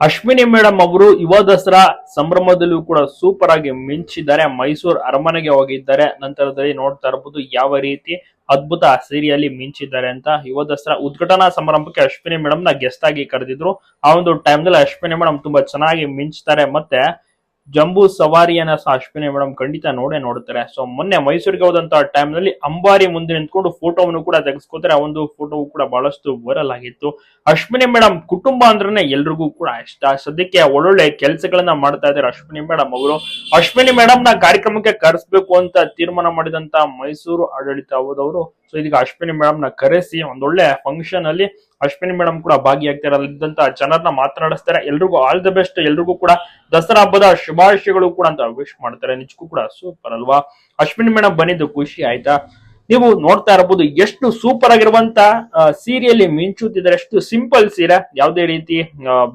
Ashwini madam ಅವರು ಯುವ ದಸರಾ ಸಂಭ್ರಮದಲ್ಲೂ ಕೂಡ ಸೂಪರ್ ಆಗಿ ಮಿಂಚಿದ್ದಾರೆ. ಮೈಸೂರು ಅರಮನೆಗೆ ಹೋಗಿದ್ದಾರೆ. ನಂತರದಲ್ಲಿ ನೋಡ್ತಾ ಇರಬಹುದು ಯಾವ ರೀತಿ ಅದ್ಭುತ ಸೀರಿಯಲ್ಲಿ ಮಿಂಚಿದ್ದಾರೆ ಅಂತ ಯುವ ದಸರಾ ಉದ್ಘಾಟನಾ ಸಮಾರಂಭಕ್ಕೆ ಅಶ್ವಿನಿ ಮೇಡಮ್ನ ಗೆಸ್ಟ್ ಆಗಿ ಕರೆದಿದ್ರು. ಆ ಒಂದು ಟೈಮ್ ದಲ್ಲಿ ಅಶ್ವಿನಿ ಮೇಡಮ್ ತುಂಬಾ ಚೆನ್ನಾಗಿ ಮಿಂಚ್ತಾರೆ. ಮತ್ತೆ ಜಂಬೂ ಸವಾರಿಯನ್ನ ಸಹ ಅಶ್ವಿನಿ ಮೇಡಮ್ ಖಂಡಿತ ನೋಡೇ ನೋಡ್ತಾರೆ. ಸೊ ಮೊನ್ನೆ ಮೈಸೂರಿಗೆ ಹೋದಂತ ಟೈಮ್ನಲ್ಲಿ ಅಂಬಾರಿ ಮುಂದೆ ನಿಂತ್ಕೊಂಡು ಫೋಟೋವನ್ನು ಕೂಡ ತೆಗೆಸ್ಕೋತಾರೆ. ಆ ಒಂದು ಫೋಟೋ ಕೂಡ ಬಹಳಷ್ಟು ವೈರಲ್ ಆಗಿತ್ತು. ಅಶ್ವಿನಿ ಮೇಡಮ್ ಕುಟುಂಬ ಅಂದ್ರೆ ಎಲ್ರಿಗೂ ಕೂಡ ಇಷ್ಟ. ಸದ್ಯಕ್ಕೆ ಒಳ್ಳೊಳ್ಳೆ ಕೆಲಸಗಳನ್ನ ಮಾಡ್ತಾ ಇದ್ದಾರೆ ಅಶ್ವಿನಿ ಮೇಡಮ್ ಅವರು. ಅಶ್ವಿನಿ ಮೇಡಮ್ನ ಕಾರ್ಯಕ್ರಮಕ್ಕೆ ಕರೆಸ್ಬೇಕು ಅಂತ ತೀರ್ಮಾನ ಮಾಡಿದಂತ ಮೈಸೂರು ಆಡಳಿತ ಹೋದವರು ಸೊ ಇದೀಗ ಅಶ್ವಿನಿ ಮೇಡಮ್ನ ಕರೆಸಿ ಒಂದೊಳ್ಳೆ ಫಂಕ್ಷನ್ ಅಲ್ಲಿ ಅಶ್ವಿನಿ ಮೇಡಮ್ ಕೂಡ ಭಾಗಿಯಾಗ್ತಾರೆ ಅಲ್ಲಿದ್ದಂತ ಜನರನ್ನ ಮಾತನಾಡಿಸ್ತಾರೆ. ಎಲ್ರಿಗೂ ಆಲ್ ದ ಬೆಸ್ಟ್ ಎಲ್ರಿಗೂ ಕೂಡ ದಸರಾ ಹಬ್ಬದ ಶುಭಾಶಯಗಳು ಕೂಡ ಅಂತ ವಿಶ್ ಮಾಡ್ತಾರೆ. ನಿಜಕ್ಕೂ ಕೂಡ ಸೂಪರ್ ಅಲ್ವಾ? ಅಶ್ವಿನಿ ಮೇಡಮ್ ಬಂದಿದ್ದು ಖುಷಿ ಆಯ್ತಾ? ನೀವು ನೋಡ್ತಾ ಇರಬಹುದು ಎಷ್ಟು ಸೂಪರ್ ಆಗಿರುವಂತ ಸೀರೆಯಲ್ಲಿ ಮಿಂಚುತ್ತಿದ್ದಾರೆ ಎಷ್ಟು ಸಿಂಪಲ್ ಸೀರೆ. ಯಾವುದೇ ರೀತಿ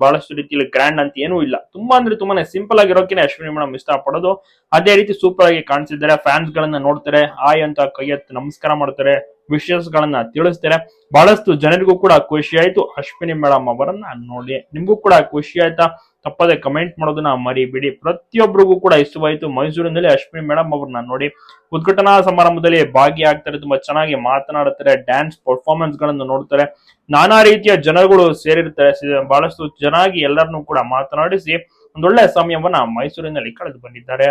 ಬಹಳಷ್ಟು ರೀತಿಯಲ್ಲಿ ಗ್ರ್ಯಾಂಡ್ ಅಂತ ಏನೂ ಇಲ್ಲ. ತುಂಬಾ ಅಂದ್ರೆ ತುಂಬಾನೇ ಸಿಂಪಲ್ ಆಗಿರೋಕೆ ಅಶ್ವಿನಿ ಮೇಡಮ್ ಇಷ್ಟ ಅದೇ ರೀತಿ ಸೂಪರ್ ಆಗಿ ಕಾಣಿಸಿದ್ದಾರೆ. ಫ್ಯಾನ್ಸ್ ಗಳನ್ನ ನೋಡ್ತಾರೆ. ಆಯ್ ಅಂತ ಕೈ ನಮಸ್ಕಾರ ಮಾಡ್ತಾರೆ. ವಿಶಸ್ ಗಳನ್ನ ತಿಳಿಸ್ತಾರೆ. ಬಹಳಷ್ಟು ಜನರಿಗೂ ಕೂಡ ಖುಷಿ ಆಯ್ತು. ಅಶ್ವಿನಿ ಮೇಡಮ್ ಅವರನ್ನ ನೋಡಿ. ನಿಮ್ಗೂ ಕೂಡ ಖುಷಿ ಆಯ್ತಾ? ತಪ್ಪದೆ ಕಮೆಂಟ್ ಮಾಡೋದನ್ನ ಮರಿಬೇಡಿ. ಪ್ರತಿಯೊಬ್ಬರಿಗೂ ಕೂಡ ಇಷ್ಟವಾಯಿತು ಮೈಸೂರಿನಲ್ಲಿ ಅಶ್ವಿನಿ ಮೇಡಮ್ ಅವ್ರನ್ನ ನೋಡಿ. ಉದ್ಘಾಟನಾ ಸಮಾರಂಭದಲ್ಲಿ ಭಾಗಿಯಾಗ್ತಾರೆ. ತುಂಬಾ ಚೆನ್ನಾಗಿ ಮಾತನಾಡುತ್ತಾರೆ. ಡ್ಯಾನ್ಸ್ ಪರ್ಫಾರ್ಮೆನ್ಸ್ಗಳನ್ನು ನೋಡ್ತಾರೆ. ನಾನಾ ರೀತಿಯ ಜನಗಳು ಸೇರಿರ್ತಾರೆ. ಬಹಳಷ್ಟು ಚೆನ್ನಾಗಿ ಎಲ್ಲರನ್ನೂ ಕೂಡ ಮಾತನಾಡಿಸಿ ಒಂದೊಳ್ಳೆ ಸಮಯವನ್ನ ಮೈಸೂರಿನಲ್ಲಿ ಕಳೆದು ಬಂದಿದ್ದಾರೆ.